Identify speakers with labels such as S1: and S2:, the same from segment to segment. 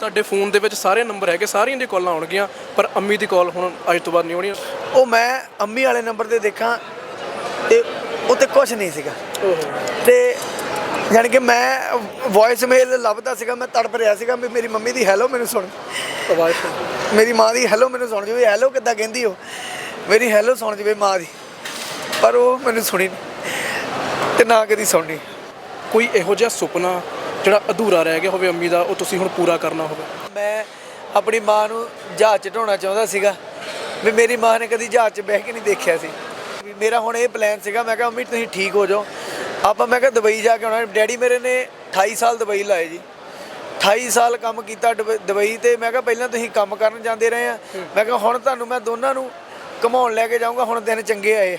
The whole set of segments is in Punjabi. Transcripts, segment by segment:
S1: ਤੁਹਾਡੇ ਫੋਨ ਦੇ ਵਿੱਚ ਸਾਰੇ ਨੰਬਰ ਹੈਗੇ ਸਾਰੀਆਂ ਦੀ ਕਾਲਾਂ ਆਉਣਗੀਆਂ ਪਰ ਅੰਮੀ ਦੀ ਕਾਲ ਹੁਣ ਅੱਜ ਤੋਂ ਬਾਅਦ ਨਹੀਂ ਆਉਣੀ।
S2: ਉਹ ਮੈਂ ਅੰਮੀ ਵਾਲੇ ਨੰਬਰ ਤੇ ਦੇਖਾਂ ਤੇ ਉੱਤੇ ਕੁਝ ਨਹੀਂ ਸੀਗਾ। ਤੇ ਯਾਨੀ ਕਿ ਮੈਂ ਵੌਇਸ ਮੇਲ ਲੱਭਦਾ ਸੀਗਾ ਮੈਂ ਤੜਪ ਰਿਹਾ ਸੀਗਾ ਵੀ ਮੇਰੀ ਮੰਮੀ ਦੀ ਹੈਲੋ ਮੈਨੂੰ ਸੁਣ। ਮੇਰੀ ਮਾਂ ਦੀ ਹੈਲੋ ਮੈਨੂੰ ਸੁਣ ਜਵੇ ਹੈਲੋ ਕਿੱਦਾਂ ਕਹਿੰਦੀ ਉਹ? ਮੇਰੀ ਹੈਲੋ ਸੁਣ ਜਵੇ ਮਾਂ ਦੀ ਪਰ ਉਹ ਮੈਨੂੰ ਸੁਣੀ ਨਹੀਂ ਤੇ ਨਾ ਕਦੀ ਸੁਣਨੀ।
S1: ਕੋਈ ਇਹੋ ਜਿਹਾ ਸੁਪਨਾ ਜਿਹੜਾ ਅਧੂਰਾ ਰਹਿ ਗਿਆ ਹੋਵੇ ਅੰਮੀ ਦਾ, ਉਹ ਤੁਸੀਂ ਹੁਣ ਪੂਰਾ ਕਰਨਾ ਹੋਵੇ।
S2: ਮੈਂ ਆਪਣੀ ਮਾਂ ਨੂੰ ਜਹਾਜ਼ 'ਚ ਢਾਉਣਾ ਚਾਹੁੰਦਾ ਸੀਗਾ, ਵੀ ਮੇਰੀ ਮਾਂ ਨੇ ਕਦੀ ਜਹਾਜ਼ 'ਚ ਬਹਿ ਕੇ ਨਹੀਂ ਦੇਖਿਆ ਸੀ। ਵੀ ਮੇਰਾ ਹੁਣ ਇਹ ਪਲਾਨ ਸੀਗਾ, ਮੈਂ ਕਿਹਾ ਮੰਮੀ ਤੁਸੀਂ ਠੀਕ ਹੋ ਜਾਓ। ਆਪਾਂ ਮੈਂ ਕਿਹਾ, ਦੁਬਈ ਜਾ ਕੇ ਆਉਣਾ। ਡੈਡੀ ਮੇਰੇ ਨੇ 28 ਸਾਲ ਦੁਬਈ ਲਾਏ ਜੀ। 28 ਸਾਲ ਕੰਮ ਕੀਤਾ ਦੁਬ- ਦੁਬਈ ਤੇ ਮੈਂ ਕਿਹਾ, ਪਹਿਲਾਂ ਤੁਸੀਂ ਕੰਮ ਕਰਨ ਜਾਂਦੇ ਰਹੇ ਆ। ਮੈਂ ਕਿਹਾ, ਹੁਣ ਤੁਹਾਨੂੰ ਮੈਂ ਦੋਨਾਂ ਨੂੰ ਘਮਾਉਣ ਲੈ ਕੇ ਜਾਊਂਗਾ, ਹੁਣ ਦਿਨ ਚੰਗੇ ਆਏ ਆ।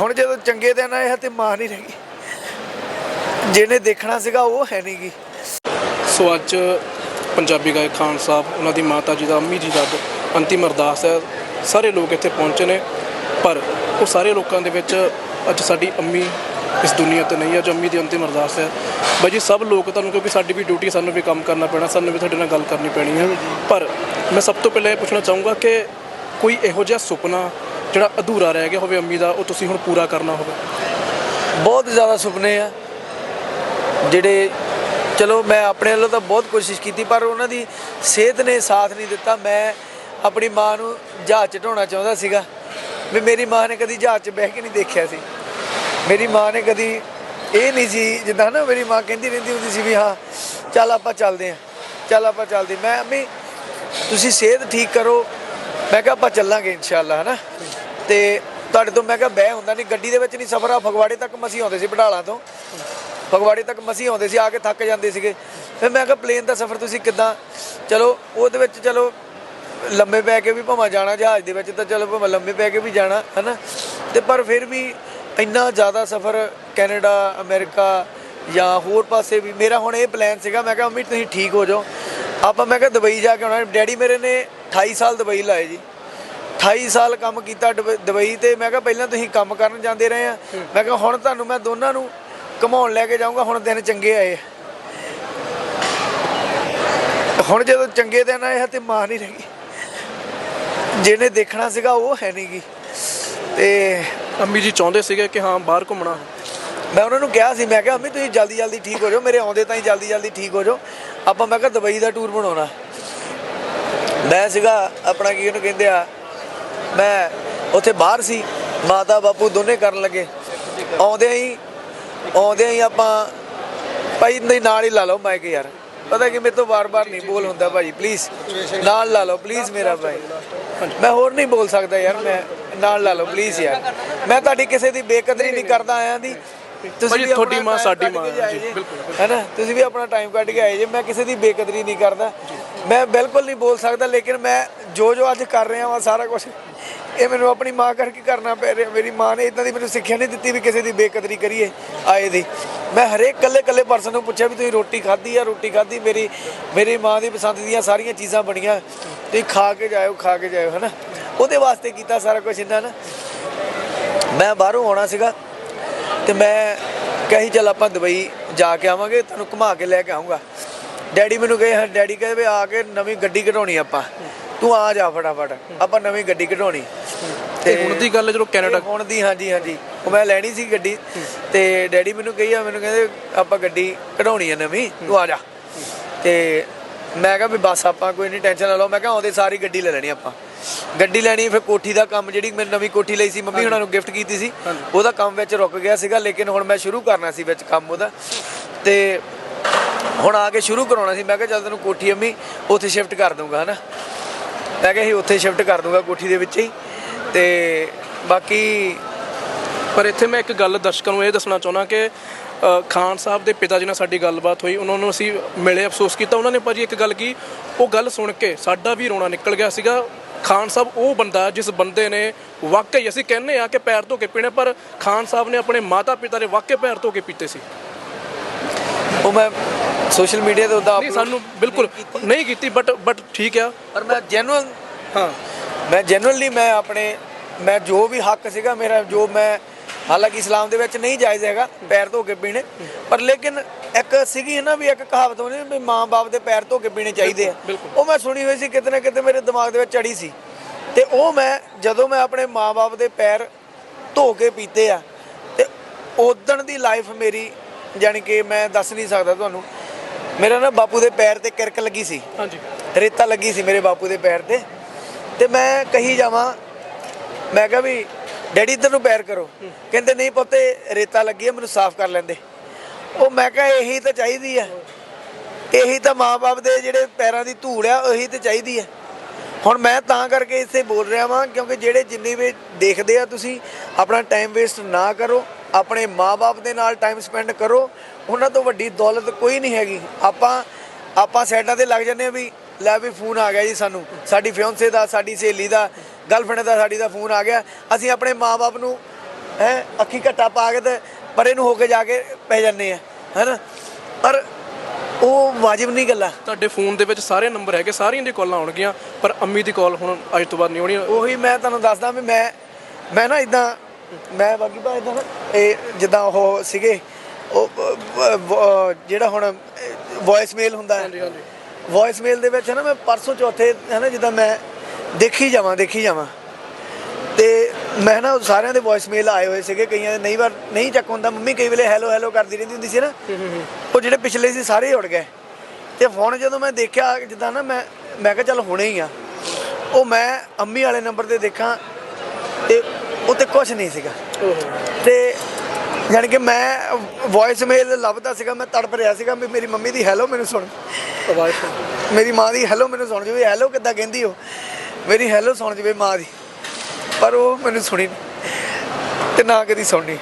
S2: ਹੁਣ ਜਦੋਂ ਚੰਗੇ ਦਿਨ ਆਏ ਆ ਤੇ ਮਾਂ ਨਹੀਂ ਰਹੀ ਜਿਹਨੇ ਦੇਖਣਾ ਸੀਗਾ ਉਹ ਹੈ ਨਹੀਂਗੀ
S1: ਸੋ ਅੱਜ ਪੰਜਾਬੀ ਗਾਇਕ ਖਾਨ ਸਾਹਿਬ ਉਹਨਾਂ ਦੀ ਮਾਤਾ ਜੀ ਦਾ ਅੰਮੀ ਜੀ ਦਾ ਅੰਤਿਮ ਅਰਦਾਸ ਹੈ। ਸਾਰੇ ਲੋਕ ਇੱਥੇ ਪਹੁੰਚੇ ਨੇ ਪਰ ਉਹ ਸਾਰੇ ਲੋਕਾਂ ਦੇ ਵਿੱਚ ਅੱਜ ਸਾਡੀ ਅੰਮੀ ਇਸ ਦੁਨੀਆ ਤੇ ਨਹੀਂ ਹੈ ਜੋ ਅੰਮੀ ਦੀ ਅੰਤਿਮ ਅਰਦਾਸ ਹੈ। ਬਾਈ ਜੀ ਸਭ ਲੋਕ ਤੁਹਾਨੂੰ ਕਿਉਂਕਿ ਸਾਡੀ ਵੀ ਡਿਊਟੀ ਸਾਨੂੰ ਵੀ ਕੰਮ ਕਰਨਾ ਪੈਣਾ ਸਾਨੂੰ ਵੀ ਤੁਹਾਡੇ ਨਾਲ ਗੱਲ ਕਰਨੀ ਪੈਣੀ ਹੈ। ਪਰ ਮੈਂ ਸਭ ਤੋਂ ਪਹਿਲਾਂ ਇਹ ਪੁੱਛਣਾ ਚਾਹੂੰਗਾ ਕਿ ਕੋਈ ਇਹੋ ਜਿਹਾ ਸੁਪਨਾ ਜਿਹੜਾ ਅਧੂਰਾ ਰਹਿ ਗਿਆ ਹੋਵੇ ਅੰਮੀ ਦਾ ਉਹ ਤੁਸੀਂ ਹੁਣ ਪੂਰਾ ਕਰਨਾ ਹੋਵੇ?
S2: ਬਹੁਤ ਜ਼ਿਆਦਾ ਸੁਪਨੇ ਆ। ਜਿਹੜੇ, ਚਲੋ ਮੈਂ ਆਪਣੇ ਵੱਲੋਂ ਤਾਂ ਬਹੁਤ ਕੋਸ਼ਿਸ਼ ਕੀਤੀ, ਪਰ ਉਹਨਾਂ ਦੀ ਸਿਹਤ ਨੇ ਸਾਥ ਨਹੀਂ ਦਿੱਤਾ। ਮੈਂ ਆਪਣੀ ਮਾਂ ਨੂੰ ਜਹਾਜ਼ 'ਚ ਢਾਉਣਾ ਚਾਹੁੰਦਾ ਸੀਗਾ। ਵੀ ਮੇਰੀ ਮਾਂ ਨੇ ਕਦੀ ਜਹਾਜ਼ 'ਚ ਬਹਿ ਕੇ ਨਹੀਂ ਦੇਖਿਆ ਸੀ। ਮੇਰੀ ਮਾਂ ਨੇ ਕਦੀ ਇਹ ਨਹੀਂ ਸੀ, ਜਿੱਦਾਂ ਨਾ ਮੇਰੀ ਮਾਂ ਕਹਿੰਦੀ ਰਹਿੰਦੀ ਹੁੰਦੀ ਸੀ ਵੀ ਹਾਂ, ਚੱਲ ਆਪਾਂ ਚੱਲਦੇ ਹਾਂ, ਚੱਲ ਆਪਾਂ ਚੱਲਦੇ ਮੈਂ ਅੰਮੀ ਤੁਸੀਂ ਸਿਹਤ ਠੀਕ ਕਰੋ। ਮੈਂ ਕਿਹਾ, ਆਪਾਂ ਚੱਲਾਂਗੇ ਇਨਸ਼ਾਅੱਲਾ, ਹਨਾ? ਤੇ ਤੁਹਾਡੇ ਤੋਂ ਮੈਂ ਕਿਹਾ, ਬਹਿ ਹੁੰਦਾ ਨਹੀਂ। ਗੱਡੀ ਦੇ ਵਿੱਚ ਨਹੀਂ ਸਫ਼ਰ ਆ, ਫਗਵਾੜੇ ਤੱਕ ਮਸੀਂ ਆਉਂਦੇ ਸੀ ਬਟਾਲਾ ਤੋਂ। ਫਗਵਾੜੇ ਤੱਕ ਮਸੀ ਆਉਂਦੇ ਸੀ, ਆ ਕੇ ਥੱਕ ਜਾਂਦੇ ਸੀਗੇ। ਫਿਰ ਮੈਂ ਕਿਹਾ ਪਲੇਨ ਦਾ ਸਫ਼ਰ ਤੁਸੀਂ ਕਿੱਦਾਂ? ਚਲੋ, ਉਹਦੇ ਵਿੱਚ ਚਲੋ, ਲੰਮੇ ਪੈ ਕੇ ਵੀ ਭਾਵੇਂ ਜਾਣਾ ਜਹਾਜ਼ ਦੇ ਵਿੱਚ, ਤਾਂ ਚਲੋ ਭਾਵੇਂ ਲੰਮੇ ਪੈ ਕੇ ਵੀ ਜਾਣਾ, ਹਨਾ? ਤੇ ਪਰ ਫਿਰ ਵੀ ਇੰਨਾ ਜ਼ਿਆਦਾ ਸਫ਼ਰ ਕੈਨੇਡਾ, ਅਮਰੀਕਾ ਜਾਂ ਹੋਰ ਪਾਸੇ ਵੀ, ਮੇਰਾ ਹੁਣ ਇਹ ਪਲਾਨ ਸੀਗਾ, ਮੈਂ ਕਿਹਾ, ਮੰਮੀ, ਤੁਸੀਂ ਠੀਕ ਹੋ ਜਾਓ। ਆਪਾਂ, ਮੈਂ ਕਿਹਾ, ਦੁਬਈ ਜਾ ਕੇ ਆਉਣਾ। ਡੈਡੀ ਮੇਰੇ ਨੇ 28 ਸਾਲ ਦੁਬਈ ਲਾਏ ਜੀ। 28 ਸਾਲ ਕੰਮ ਕੀਤਾ ਦੁਬ- ਦੁਬਈ ਤੇ, ਮੈਂ ਕਿਹਾ, ਪਹਿਲਾਂ ਤੁਸੀਂ ਕੰਮ ਕਰਨ ਜਾਂਦੇ ਰਹੇ ਆ। ਮੈਂ ਕਿਹਾ, ਹੁਣ ਤੁਹਾਨੂੰ ਮੈਂ ਦੋਨਾਂ ਨੂੰ ਘਮਾਉਣ ਲੈ ਕੇ ਜਾਊਂਗਾ ਹੁਣ ਦਿਨ ਚੰਗੇ ਆਏ। ਹੁਣ ਜਦੋਂ ਚੰਗੇ ਦਿਨ ਆਏ ਤੇ ਮਾਂ ਨਹੀਂ ਰਹੀ। ਜਿਹਨੇ ਦੇਖਣਾ ਸੀਗਾ ਉਹ ਹੈ ਨਹੀਂਗੀ ਤੇ
S1: ਅੰਮੀ ਜੀ ਚਾਹੁੰਦੇ ਸੀਗੇ ਕਿ ਹਾਂ ਬਾਹਰ ਘੁੰਮਣਾ।
S2: ਮੈਂ ਉਹਨਾਂ ਨੂੰ ਕਿਹਾ ਸੀ ਮੈਂ ਕਿਹਾ ਅੰਮੀ ਤੁਸੀਂ ਜਲਦੀ ਜਲਦੀ ਠੀਕ ਹੋ ਜਾਓ ਮੇਰੇ ਆਉਂਦੇ ਤਾਂ ਹੀ ਜਲਦੀ ਜਲਦੀ ਠੀਕ ਹੋ ਜਾਓ। ਆਪਾਂ ਮੈਂ ਕਿਹਾ ਦੁਬਈ ਦਾ ਟੂਰ ਬਣਾਉਣਾ। ਮੈਂ ਸੀਗਾ ਆਪਣਾ ਕੀ ਉਹਨੂੰ ਕਹਿੰਦੇ ਆ ਮੈਂ ਉੱਥੇ ਬਾਹਰ ਸੀ ਮਾਤਾ ਬਾਪੂ ਦੋਨੇ ਕਰਨ ਲੱਗੇ। ਆਉਂਦੇ ਹੀ ਆਉਂਦੇ ਹੀ ਆਪਾਂ ਭਾਈ ਨਹੀਂ ਨਾਲ ਹੀ ਲਾ ਲਓ ਮਾਈਕ ਯਾਰ। ਪਤਾ ਕਿ ਮੇਰੇ ਤੋਂ ਵਾਰ-ਵਾਰ ਨਹੀਂ ਬੋਲ ਹੁੰਦਾ ਭਾਜੀ ਪਲੀਜ਼ ਨਾਲ ਲਾ ਲਓ ਪਲੀਜ਼ ਮੇਰਾ ਭਾਈ। ਮੈਂ ਹੋਰ ਨਹੀਂ ਬੋਲ ਸਕਦਾ ਯਾਰ ਮੈਂ ਨਾਲ ਲਾ ਲਓ ਪਲੀਜ਼ ਯਾਰ। ਮੈਂ ਤੁਹਾਡੀ ਕਿਸੇ ਦੀ ਬੇਕਦਰੀ ਨਹੀਂ ਕਰਦਾ ਆਇਆਂ ਦੀ।
S1: ਭਾਜੀ,
S2: ਵੀ
S1: ਤੁਹਾਡੀ ਮਾਂ ਸਾਡੀ ਮਾਂ ਹੈ, ਜੀ। ਬਿਲਕੁਲ,
S2: ਹੈਨਾ? ਤੁਸੀਂ ਵੀ ਆਪਣਾ ਟਾਈਮ ਕੱਢ ਕੇ ਆਏ ਜੇ ਮੈਂ ਕਿਸੇ ਦੀ ਬੇਕਦਰੀ ਨਹੀਂ ਕਰਦਾ। ਮੈਂ ਬਿਲਕੁਲ ਨਹੀਂ ਬੋਲ ਸਕਦਾ ਲੇਕਿਨ ਮੈਂ ਜੋ ਜੋ ਅੱਜ ਕਰ ਰਿਹਾ ਵਾਂ ਸਾਰਾ ਕੁਝ ਇਹ ਮੈਨੂੰ ਆਪਣੀ ਮਾਂ ਕਰਕੇ ਕਰਨਾ ਪੈ ਰਿਹਾ। ਮੇਰੀ ਮਾਂ ਨੇ ਇਦਾਂ ਦੀ ਮੈਨੂੰ ਸਿੱਖਿਆ ਨਹੀਂ ਦਿੱਤੀ ਵੀ ਕਿਸੇ ਦੀ ਬੇਕਦਰੀ ਕਰੀਏ ਆਏ ਦੀ। ਮੈਂ ਹਰੇਕ ਕੱਲੇ ਕੱਲੇ ਪਰਸਨ ਨੂੰ ਪੁੱਛਿਆ ਵੀ ਤੁਸੀਂ ਰੋਟੀ ਖਾਧੀ ਆ? ਰੋਟੀ ਖਾਧੀ? ਮੇਰੀ ਮੇਰੀ ਮਾਂ ਦੀ ਪਸੰਦ ਦੀਆਂ ਸਾਰੀਆਂ ਚੀਜ਼ਾਂ ਬਣੀਆਂ। ਤੁਸੀਂ ਖਾ ਕੇ ਜਾਇਓ, ਖਾ ਕੇ ਜਾਇਓ, ਹਨਾ? ਉਹਦੇ ਵਾਸਤੇ ਕੀਤਾ ਸਾਰਾ ਕੁਝ ਇਹਨਾਂ ਨਾ। ਮੈਂ ਬਾਹਰੋਂ ਆਉਣਾ ਸੀਗਾ ਤੇ ਮੈਂ ਕਹੀ, ਚੱਲ ਆਪਾਂ ਦੁਬਈ ਜਾ ਕੇ ਆਵਾਂਗੇ, ਤੁਹਾਨੂੰ ਘੁਮਾ ਕੇ ਲੈ ਕੇ ਆਉਂਗਾ ਡੈਡੀ ਮੈਨੂੰ ਕਹੇ, ਹਾਂ, ਡੈਡੀ ਕਹੇ ਵੀ ਆ ਕੇ ਨਵੀਂ ਗੱਡੀ ਕਢਾਉਣੀ ਆਪਾਂ। ਤੂੰ ਆ ਜਾ ਫਟਾਫਟ। ਆਪਾਂ ਨਵੀਂ ਗੱਡੀ ਕਢਾਉਣੀ।
S1: ਤੇ ਹੁਣ ਦੀ ਗੱਲ ਹੈ ਜਦੋਂ ਕੈਨੇਡਾ
S2: ਹੁਣ ਦੀ ਹਾਂਜੀ ਹਾਂਜੀ। ਉਹ ਮੈਂ ਲੈਣੀ ਸੀ ਗੱਡੀ ਤੇ ਡੈਡੀ ਮੈਨੂੰ ਕਹੀ ਆ ਮੈਨੂੰ ਕਹਿੰਦੇ ਆਪਾਂ ਗੱਡੀ ਕਢਾਉਣੀ ਹੈ ਨਵੀਂ ਤੂੰ ਆ ਜਾ। ਤੇ ਮੈਂ ਕਿਹਾ ਵੀ ਬਸ ਆਪਾਂ ਕੋਈ ਨਹੀਂ ਟੈਨਸ਼ਨ ਨਾ ਲਓ। ਮੈਂ ਕਿਹਾ ਆਉਂਦੇ ਸਾਰੀ ਗੱਡੀ ਲੈ ਲੈਣੀ ਆਪਾਂ। ਗੱਡੀ ਲੈਣੀ ਫਿਰ ਕੋਠੀ ਦਾ ਕੰਮ ਜਿਹੜੀ ਮੈਂ ਨਵੀਂ ਕੋਠੀ ਲਈ ਸੀ ਮੰਮੀ ਹੁਣਾਂ ਨੂੰ ਗਿਫਟ ਕੀਤੀ ਸੀ। ਉਹਦਾ ਕੰਮ ਵਿੱਚ ਰੁਕ ਗਿਆ ਸੀਗਾ ਲੇਕਿਨ ਹੁਣ ਮੈਂ ਸ਼ੁਰੂ ਕਰਨਾ ਸੀ ਵਿੱਚ ਕੰਮ ਉਹਦਾ। ਤੇ ਹੁਣ ਆ ਕੇ ਸ਼ੁਰੂ ਕਰਾਉਣਾ ਸੀ। ਮੈਂ ਕਿਹਾ ਚੱਲ ਤੈਨੂੰ ਕੋਠੀ ਅੰਮੀ ਉੱਥੇ ਸ਼ਿਫਟ ਕਰ ਦੂੰਗਾ ਹਨਾ। ਮੈਂ ਕਿਹਾ ਸੀ ਉੱਥੇ ਸ਼ਿਫਟ ਕਰ ਦੂੰਗਾ ਕੋਠੀ ਦੇ ਵਿੱਚ ਹੀ। ਤੇ ਬਾਕੀ
S1: ਪਰ ਇੱਥੇ ਮੈਂ ਇੱਕ ਗੱਲ ਦਰਸ਼ਕਾਂ ਨੂੰ ਇਹ ਦੱਸਣਾ ਚਾਹੁੰਦਾ ਕਿ ਖਾਨ ਸਾਹਿਬ ਦੇ ਪਿਤਾ ਜੀ ਨਾਲ ਸਾਡੀ ਗੱਲਬਾਤ ਹੋਈ ਉਹਨਾਂ ਨੂੰ ਅਸੀਂ ਮਿਲੇ ਅਫਸੋਸ ਕੀਤਾ। ਉਹਨਾਂ ਨੇ ਭਾਜੀ ਇੱਕ ਗੱਲ ਕੀ ਉਹ ਗੱਲ ਸੁਣ ਕੇ ਸਾਡਾ ਵੀ ਰੋਣਾ ਨਿਕਲ ਗਿਆ ਸੀਗਾ। ਖਾਨ ਸਾਹਿਬ ਉਹ ਬੰਦਾ ਜਿਸ ਬੰਦੇ ਨੇ ਵਾਕਈ ਅਸੀਂ ਕਹਿੰਦੇ ਆ ਕਿ ਪੈਰ ਧੋ ਕੇ ਪੀਣੇ ਪਰ ਖਾਨ ਸਾਹਿਬ ਨੇ ਆਪਣੇ ਮਾਤਾ ਪਿਤਾ ਦੇ ਵਾਕਈ ਪੈਰ ਧੋ ਕੇ ਪੀਤੇ ਸੀ।
S2: ਉਹ ਮੈਂ ਸੋਸ਼ਲ ਮੀਡੀਆ ਤੇ ਉਹਦਾ
S1: ਸਾਨੂੰ ਬਿਲਕੁਲ ਨਹੀਂ ਕੀਤੀ। ਬਟ ਬਟ ਠੀਕ ਆ।
S2: ਪਰ ਮੈਂ ਜੈਨੂਅਲ
S1: ਹਾਂ।
S2: ਮੈਂ ਜੈਨੂਅਲੀ ਮੈਂ ਆਪਣੇ ਮੈਂ ਜੋ ਵੀ ਹੱਕ ਸੀਗਾ ਮੇਰਾ ਜੋ ਮੈਂ ਹਾਲਾਂਕਿ ਇਸਲਾਮ ਦੇ ਵਿੱਚ ਨਹੀਂ ਜਾਇਜ਼ ਹੈਗਾ ਪੈਰ ਧੋ ਕੇ ਪੀਣੇ। ਪਰ ਲੇਕਿਨ ਇੱਕ ਸੀਗੀ ਨਾ ਵੀ ਇੱਕ ਕਹਾਵਤ ਹੋਣੀ ਵੀ ਮਾਂ-ਬਾਪ ਦੇ ਪੈਰ ਧੋ ਕੇ ਪੀਣੇ ਚਾਹੀਦੇ ਆ। ਉਹ ਮੈਂ ਸੁਣੀ ਹੋਈ ਸੀ ਕਿਤੇ ਨਾ ਕਿਤੇ ਮੇਰੇ ਦਿਮਾਗ ਦੇ ਵਿੱਚ ਚੜੀ ਸੀ। ਤੇ ਉਹ ਮੈਂ ਜਦੋਂ ਮੈਂ ਆਪਣੇ ਮਾਂ-ਬਾਪ ਦੇ ਪੈਰ ਧੋ ਕੇ ਪੀਤੇ ਆ ਤੇ ਉਦਣ ਦੀ ਲਾਈਫ ਮੇਰੀ ਜਾਣੀ ਕਿ ਮੈਂ ਦੱਸ ਨਹੀਂ ਸਕਦਾ ਤੁਹਾਨੂੰ ਮੇਰਾ ਨਾ ਬਾਪੂ ਦੇ ਪੈਰ ਤੇ ਕਿਰਕ ਲੱਗੀ ਸੀ।
S1: ਹਾਂਜੀ।
S2: ਰੇਤਾ ਲੱਗੀ ਸੀ ਮੇਰੇ ਬਾਪੂ ਦੇ ਪੈਰ ਤੇ। ਤੇ ਮੈਂ ਕਹੀ ਜਾਵਾਂ, ਮੈਂ ਕਿਹਾ ਵੀ, ਡੈਡੀ ਇੱਧਰ ਨੂੰ ਪੈਰ ਕਰੋ। ਕਹਿੰਦੇ, ਨਹੀਂ ਪੁੱਤੇ ਰੇਤਾ ਲੱਗੀ ਹੈ ਮੈਨੂੰ ਸਾਫ਼ ਕਰ ਲੈਂਦੇ। ਉਹ ਮੈਂ ਕਿਹਾ, ਇਹੀ ਤਾਂ ਚਾਹੀਦੀ ਹੈ ਇਹੀ ਤਾਂ ਮਾਪੇ ਦੇ ਜਿਹੜੇ ਪੈਰਾਂ ਦੀ ਧੂੜ ਆ, ਉਹੀ ਤਾਂ ਚਾਹੀਦੀ ਹੈ ਹੁਣ ਮੈਂ ਤਾਂ ਕਰਕੇ ਇੱਥੇ ਬੋਲ ਰਿਹਾ ਵਾਂ, ਕਿਉਂਕਿ ਜਿਹੜੇ ਜਿੰਨੀ ਵੀ ਦੇਖਦੇ ਆ ਤੁਸੀਂ, ਆਪਣਾ ਟਾਈਮ ਵੇਸਟ ਨਾ ਕਰੋ, ਆਪਣੇ ਮਾਪੇ ਦੇ ਨਾਲ ਟਾਈਮ ਸਪੈਂਡ ਕਰੋ। ਉਹਨਾਂ ਤੋਂ ਵੱਡੀ ਦੌਲਤ ਕੋਈ ਨਹੀਂ ਹੈਗੀ। ਆਪਾਂ ਆਪਾਂ ਸਾਈਡਾਂ ਤੇ ਲੱਗ ਜਾਂਦੇ ਆ ਵੀ ਲੈ ਵੀ ਫੋਨ ਆ ਗਿਆ ਜੀ ਸਾਨੂੰ। ਸਾਡੀ ਫਿਓਂਸੇ ਦਾ ਸਾਡੀ ਸਹੇਲੀ ਦਾ ਗਰਲਫ੍ਰੈਂਡ ਦਾ ਸਾਡੀ ਦਾ ਫੋਨ ਆ ਗਿਆ। ਅਸੀਂ ਆਪਣੇ ਮਾਪੇ ਨੂੰ ਹੈ ਅੱਖੀ ਘੱਟਾ ਪਾ ਕੇ ਤੇ ਪਰੇ ਨੂੰ ਹੋ ਕੇ ਜਾ ਕੇ ਪੈ ਜੰਨੇ ਆ ਹੈਨਾ? ਪਰ ਉਹ ਵਾਜਿਬ ਨਹੀਂ ਗੱਲਾਂ।
S1: ਤੁਹਾਡੇ ਫੋਨ ਦੇ ਵਿੱਚ ਸਾਰੇ ਨੰਬਰ ਹੈਗੇ ਸਾਰੀਆਂ ਦੀ ਕਾਲਾਂ ਆਉਣਗੀਆਂ ਪਰ ਅੰਮੀ ਦੀ ਕਾਲ ਹੁਣ ਅੱਜ ਤੋਂ ਬਾਅਦ ਨਹੀਂ ਆਉਣੀ।
S2: ਉਹੀ ਮੈਂ ਤੁਹਾਨੂੰ ਦੱਸਦਾ ਵੀ ਮੈਂ ਮੈਂ ਨਾ ਇਦਾਂ ਮੈਂ ਬਾਕੀ ਭਾਈ ਇਦਾਂ ਨਾ ਇਹ ਜਿੱਦਾਂ ਉਹ ਸੀਗੇ ਉਹ ਜਿਹੜਾ ਹੁਣ ਵੌਇਸ ਮੇਲ ਹੁੰਦਾ ਹੈ।
S1: ਹਾਂਜੀ ਹਾਂਜੀ।
S2: ਵੌਇਸ ਮੇਲ ਦੇ ਵਿੱਚ ਹੈ ਨਾ ਮੈਂ ਪਰਸੋਂ ਚੌਥੇ ਹੈ ਨਾ ਜਿੱਦਾਂ ਮੈਂ ਦੇਖੀ ਜਾਵਾਂ ਦੇਖੀ ਜਾਵਾਂ। ਤੇ ਮੈਂ ਨਾ ਸਾਰਿਆਂ ਦੇ ਵੌਇਸ ਮੇਲ ਆਏ ਹੋਏ ਸੀਗੇ ਕਈਆਂ ਦੇ ਨਹੀਂ ਵਾਰ ਨਹੀਂ ਚੱਕ ਹੁੰਦਾ। ਮੰਮੀ ਕਈ ਵੇਲੇ ਹੈਲੋ ਹੈਲੋ ਕਰਦੀ ਰਹਿੰਦੀ ਹੁੰਦੀ ਸੀ ਨਾ। ਉਹ ਜਿਹੜੇ ਪਿਛਲੇ ਸੀ ਸਾਰੇ ਉੜ ਗਏ। ਤੇ ਫੋਨ ਜਦੋਂ ਮੈਂ ਦੇਖਿਆ ਜਿੱਦਾਂ ਨਾ ਮੈਂ ਮੈਂ ਕਿਹਾ ਚੱਲ ਹੁਣੇ ਹੀ ਆ। ਉਹ ਮੈਂ ਅੰਮੀ ਵਾਲੇ ਨੰਬਰ ਤੇ ਦੇਖਾਂ ਤੇ ਉੱਤੇ ਕੁਝ ਨਹੀਂ ਸੀਗਾ। ਤੇ ਯਾਨੀ ਕਿ ਮੈਂ ਵੌਇਸ ਮੇਲ ਲੱਭਦਾ ਸੀਗਾ ਮੈਂ ਤੜਪ ਰਿਹਾ ਸੀਗਾ ਵੀ ਮੇਰੀ ਮੰਮੀ ਦੀ ਹੈਲੋ ਮੈਨੂੰ ਸੁਣ। ਮੇਰੀ ਮਾਂ ਦੀ ਹੈਲੋ ਮੈਨੂੰ ਸੁਣ ਜਵੇ ਹੈਲੋ ਕਿੱਦਾਂ ਕਹਿੰਦੀ ਉਹ? ਮੇਰੀ ਹੈਲੋ ਸੁਣ ਜਵੇ ਮਾਂ ਦੀ। ਪਰ ਉਹ ਮੈਨੂੰ ਸੁਣੀ ਤੇ ਨਾ ਕਦੀ ਸੁਣਨੀ।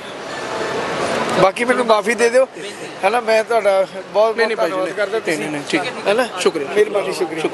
S2: ਬਾਕੀ ਮੈਨੂੰ ਮਾਫੀ ਦੇ ਦਿਓ। ਹੈਨਾ ਮੈਂ ਤੁਹਾਡਾ ਬਹੁਤ ਬਹੁਤ ਧੰਨਵਾਦ ਕਰਦਾ
S1: ਹੈ।
S2: ਹੈਨਾ?
S1: ਸ਼ੁਕਰੀਆ।
S2: ਮਿਹਰਬਾਨੀ ਸ਼ੁਕਰੀਆ।